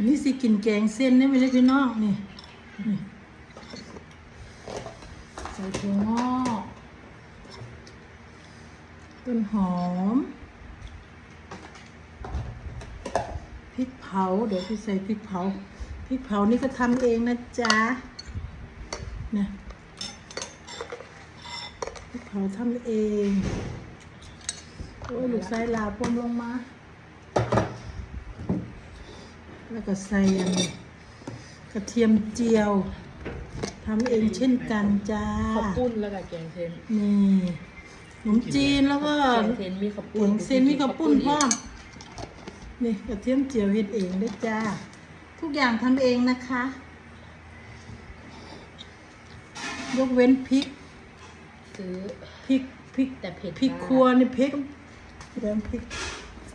นนี้สิกินแกงเส้นนี่ไม่ใช่พี่น้องนี่ใส่ถั่วงอกต้นหอมพริกเผา เดี๋ยวพี่ใส่พริกเผาพริกเผานี่ก็ทำเองนะจ๊ะนี่พริกเผาทำเอง โอ้ยลูกไส้ลาปมลงมา แล้วก็ใส่อันนี้กระเทียมเจียวทำเองเช่นกันจ้าข้าวปุ้นแล้วก็แกงเส้นนี่ขนมจีนแล้วก็แกงเส้นมีข้าวเหปุ้วนงเส้นมีกระปุ้นพร้อมนี่กระเทียมเจียวเฮ็ดเองด้วยจ้า ทุกอย่างทำเองนะคะ ยกเว้นพริกซื้อพริกพริกแต่เผ็ดพริกมากครัวนี่พริกแดงพริก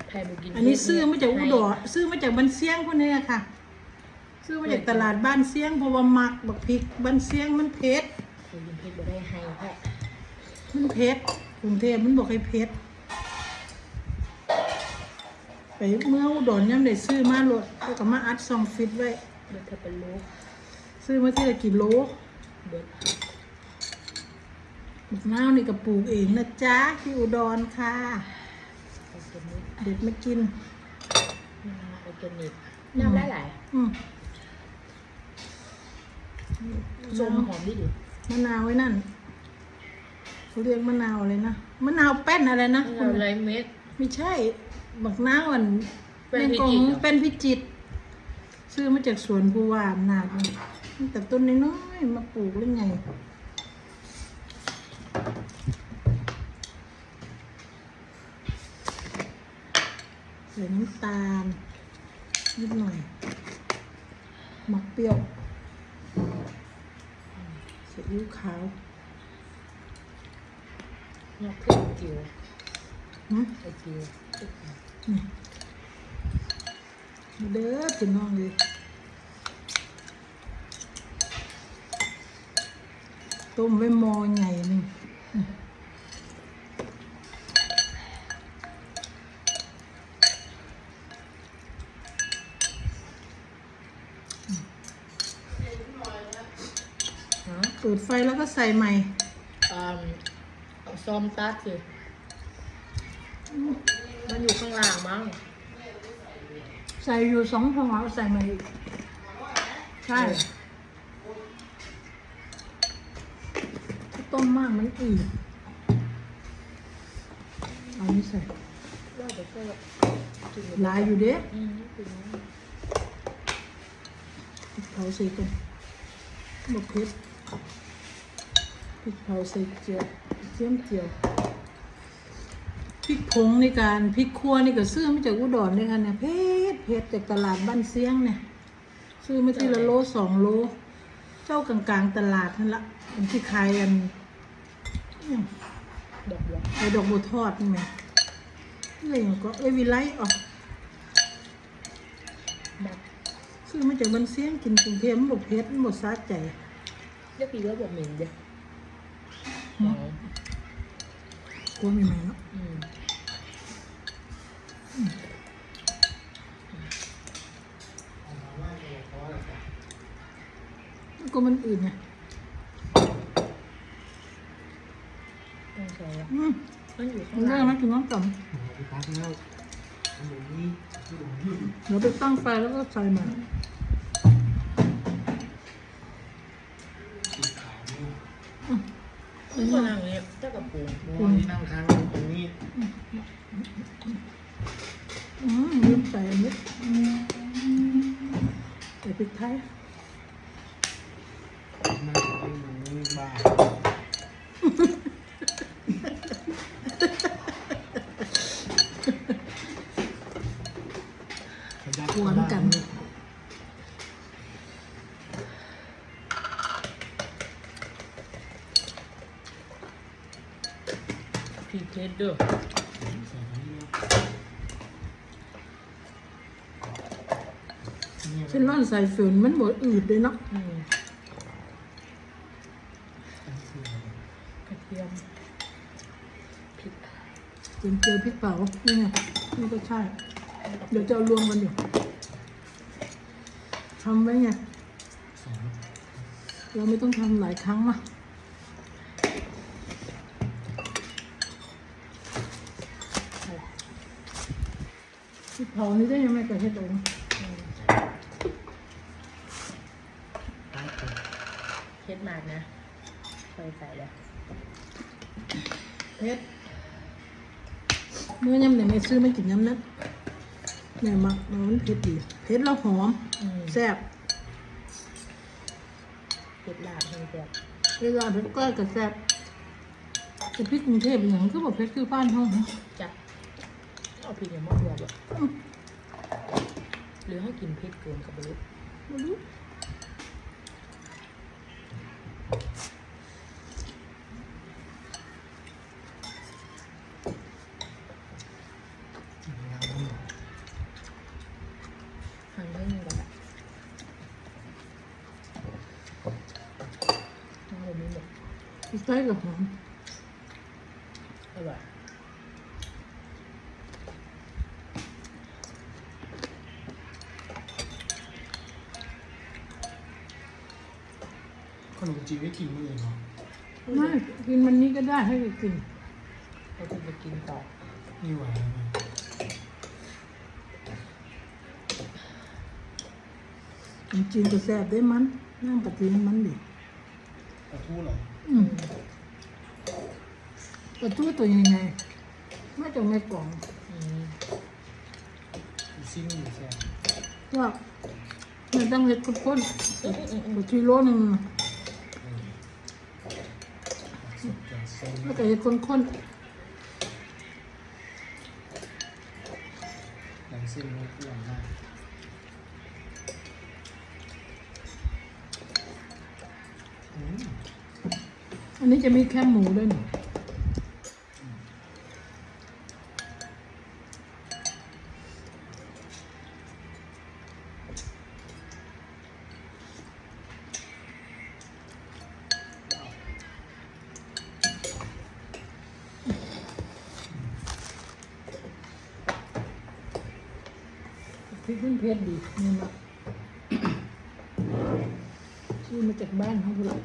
ใครบุกินอันนี้ซื้อมาจากอุดรซื้อมาจากบ้านเสียงพวกนี้ค่ะ ซื้อมาจากตลาดบ้านเสียงเพราะว่ามักบักพริกบ้านเสียงมันเผ็ดเคยกินเผ็ดบ่ได้ให้แค่มันเผ็ดกรุงเทพมันบอกให้เผ็ดไปเมื่ออุดรย่ำได้ซื้อมาโหลดแล้วก็มาอัดซองฟิตไว้เบิดถ้าเป็นลูกซื้อมาที่ละกิโลเบิดมะนาวนี่ก็ปลูกเองนะจ๊ะที่อุดรค่ะ ออร์แกนิกเด็ดมากินน้ำออร์แกนิกน้ำหลายหลายอืมส้มหอมดีดิมะนาวไว้นั่นเขาเรียกมะนาวอะไรนะมะนาวแป้นอะไรนะน้ำไรเม็ดไม่ใช่บักนาวอันเป็นแมงกงพิจิตรเหรอเป็นพิจิตรซื้อมาจากสวนผู้ว่าอำนาจนี่แต่ต้นน้อยๆมาปลูกหรือไง ส่น้ำตาลนิดหน่อย หมักเปรี้ยวซีอิ๊วขาวนอกเครื่องจิ๋วนะไอจิ๋วเด้อพี่น้องเลยต้มไว้หมอใหญ่หนึ่ง เปิดไฟแล้วก็ใส่ใหม่อ่าซอมตัดสิมันอยู่ข้างล่างมั้ง ใส่อยู่สองพองเอาใส่ใหม่อีกใช่ถ้าต้มมากมันอืดเอานี่ใส่ว่าแต่ก็กินหลายอยู่เด้อืมกินพริกเผาใส่กันบกเผ็ด พริกเผาใส่เจียวเจียมเจียวพริกผงในการพริกคั่วนี่ก็ซื้อมาจากอุดรเลยค่ะเนี่ยเผ็ดเผ็ดจากตลาดบ้านเสียงเนี่ยซื้อมาที่ละโลสองโล เจ้ากลางๆตลาดนั่นละเป็นที่ขายอันดอกบัวไอ้ดอกบัวทอดนี่ไหมอะไรอย่างก็เอ้ยวิไลออกซื้อมาจากบ้านเสียงกินกรุงเทพมันบกเผ็ดมันบกซาใจ เรียกปีแล้วบอกเหม็นเด้อหืมกลัวมีไหมเนาะอืมกลัวมันอื่นไงต้องใส่อะอืมมันอยู่มัข้านงเรื่ล่าองงนะกินน้ำต่ไปพักแล้วอันนี้ที่ผมยืดำเดี๋ยวไปตั้งไฟแล้วก็ใส่มา ก็นั่งเนี่ยเจ้ากับปูปูนี่นั่งค้างตรงนี้อืมลืมใส่อันนี้ใส่พริกไทย มาตรงนี้บ้า หวนกัน พีเพชรเด้อเช่นร่อนใส่ฝืนมันบดอืดเลยเนาะอืมกระเทียมพริกเจียวเจียวพริกเผานี่ไงนี่ก็ใช่ เดี๋ยวจะเอารวมกันอยู่ำไว้ไงสองเราไม่ต้องทำหลายครั้งมา ที่เผานี่ได้ยังไงกับเฮ็ดเองตายคนเฮ็ดมากนะคอยใส่เลยเฮ็ดเมื่อยำเนี่ยไม่ซื้อไม่กินยำนั้นเนี่ยมักมันเผ็ดดีเผ็ดแล้วหอมอืมแซ่บเฮ็ดลาบให้แบบเวลาเผ็ดก็กระแซ่บแต่พริกกรุงเทพอย่างก็บอกเผ็ดคือบ้านห้องจัก เอาพริกอย่างมากรวมแบบหรือให้กินพริกเกินกับบรุษไม่รู้งามนี่หันเพิ่งก่อนอะทั้งหมดมีหมดพริกไทยกับหอมอ นมจีนไม่กินมื้ออื่นเนาะไม่กินมันนี้ก็ได้ให้กินเราจะไปกินต่อนี่หวานนะขนมจีนก็แซ่บได้มันนั่งปฏิมันมันดิปลาทูเหรออืมกระตู้ตัวยังไงไม่จะไม่กล่องอืมมีซิ่งอยู่แซ่บว่าไม่ต้องเล็ดข้นๆกระชีโลหนึงสดจากเส้น แล้วก็เห็ดข้นหลังเส้นมันหวานมากอืมๆอันนี้จะมีแค่หมูด้วยนี่พ ขึ้นเผ็ดดีนี่มาซื้อมาจากบ้านเขาเลย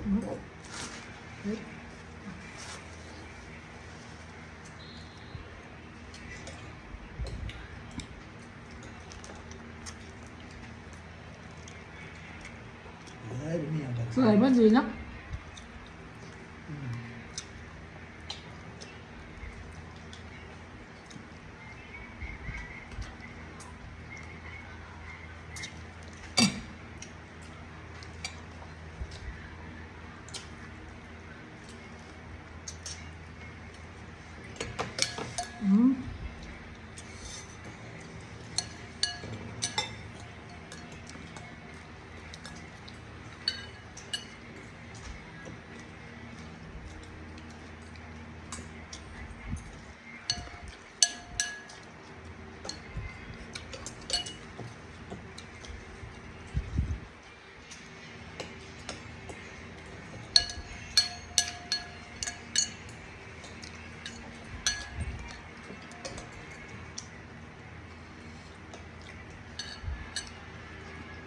เฮ้ยเป็นอย่างแบบ สวยมันดีเนาะ อืม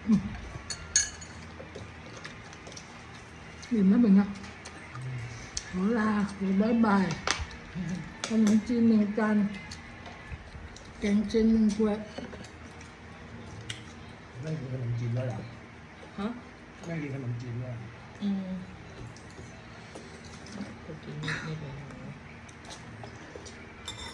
อืม อิ่มแล้วเป็นไงขอลาขอบายบายขนมจีนหนึ่งจานแกงเจนหนึ่งถ้วยไม่กินขนมจีนด้วยเหรอฮะไม่กินขนมจีนด้วยอืมก็กินนิดนิดหน่อย